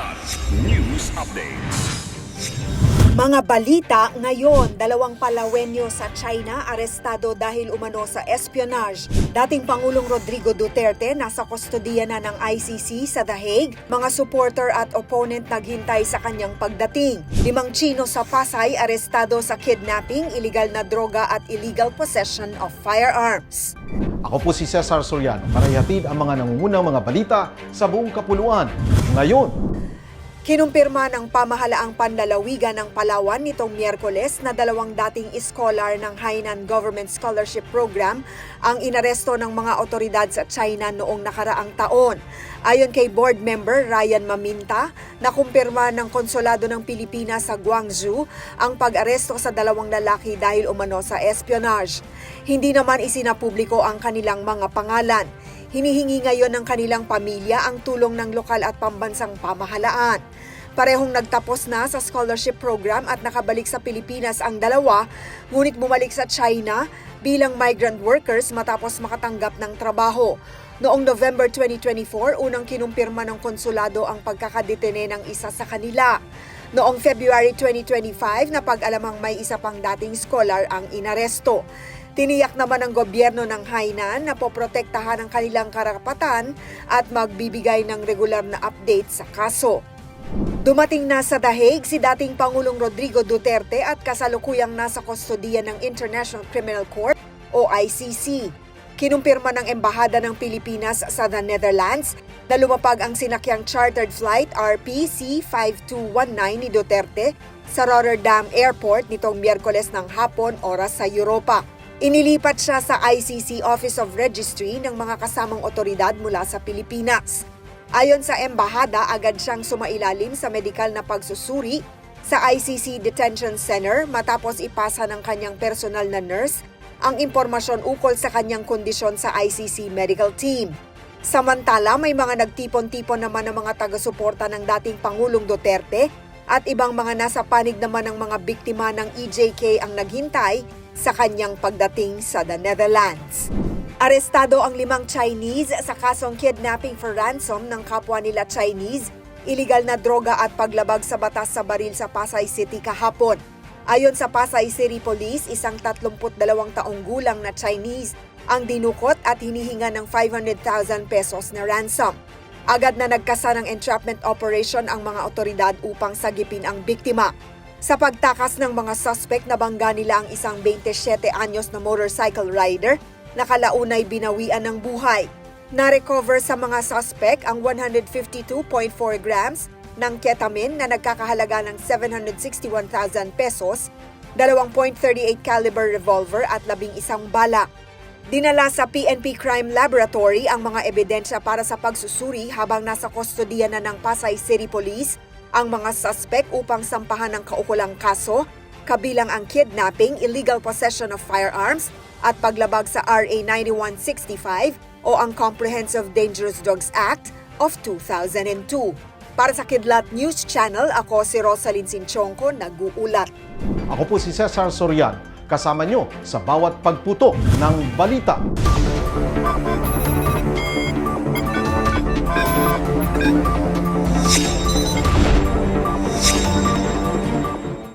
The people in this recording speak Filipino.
Kidlat News Updates. Mga balita ngayon, dalawang palawenyo sa China arestado dahil umano sa espionage. Dating Pangulong Rodrigo Duterte nasa kustodiya na ng ICC sa The Hague. Mga supporter at opponent naghintay sa kanyang pagdating. Limang Chino sa Pasay arestado sa kidnapping, illegal na droga at illegal possession of firearms. Ako po si Cesar Soriano para ihatid ang mga nangungunang mga balita sa buong kapuluan. Ngayon, Kinumpirma ng pamahalaang panlalawigan ng Palawan nitong Miyerkules na dalawang dating scholar ng Hainan Government Scholarship Program ang inaresto ng mga otoridad sa China noong nakaraang taon. Ayon kay board member Ryan Maminta, nakumpirma ng konsulado ng Pilipinas sa Guangzhou ang pag-aresto sa dalawang lalaki dahil umano sa espionage. Hindi naman isinapubliko ang kanilang mga pangalan. Hinihingi ngayon ng kanilang pamilya ang tulong ng lokal at pambansang pamahalaan. Parehong nagtapos na sa scholarship program at nakabalik sa Pilipinas ang dalawa, ngunit bumalik sa China bilang migrant workers matapos makatanggap ng trabaho. Noong November 2024, unang kinumpirma ng konsulado ang pagkakadetene ng isa sa kanila. Noong February 2025, napag-alamang may isa pang dating scholar ang inaresto. Tiniyak naman ng gobyerno ng Hainan na poprotektahan ang kanilang karapatan at magbibigay ng regular na update sa kaso. Dumating na sa Hague si dating Pangulong Rodrigo Duterte at kasalukuyang nasa kustodiya ng International Criminal Court o ICC. Kinumpirma ng Embahada ng Pilipinas sa the Netherlands na lumapag ang sinakyang chartered flight RPC-5219 ni Duterte sa Rotterdam Airport nitong Miyerkules ng hapon oras sa Europa. Inilipat siya sa ICC Office of Registry ng mga kasamang otoridad mula sa Pilipinas. Ayon sa embahada, agad siyang sumailalim sa medikal na pagsusuri sa ICC Detention Center matapos ipasa ng kanyang personal na nurse ang impormasyon ukol sa kanyang kondisyon sa ICC medical team. Samantala, may mga nagtipon-tipon naman ng mga taga-suporta ng dating Pangulong Duterte at ibang mga nasa panig naman ng mga biktima ng EJK ang naghintay sa kanyang pagdating sa the Netherlands. Arestado ang limang Chinese sa kasong kidnapping for ransom ng kapwa nila Chinese, iligal na droga at paglabag sa batas sa baril sa Pasay City kahapon. Ayon sa Pasay City Police, isang 32 taong gulang na Chinese ang dinukot at hinihinga ng 500,000 pesos na ransom. Agad na nagkasa ng entrapment operation ang mga otoridad upang sagipin ang biktima. Sa pagtakas ng mga suspect, nabangga nila ang isang 27 anyos na motorcycle rider na kalaunay binawian ng buhay. Na-recover sa mga suspect ang 152.4 grams ng ketamine na nagkakahalaga ng 761,000 pesos, 2.38 caliber revolver at labing isang bala. Dinala sa PNP Crime Laboratory ang mga ebidensya para sa pagsusuri habang nasa kustodiya na ng Pasay City Police ang mga suspect upang sampahan ng kaukulang kaso, kabilang ang kidnapping, illegal possession of firearms, at paglabag sa RA 9165 o ang Comprehensive Dangerous Drugs Act of 2002. Para sa Kidlat News Channel, ako si Rosalyn Sinchonko, nag-uulat. ako po si Cesar Soriano, kasama nyo sa bawat pagputo ng balita.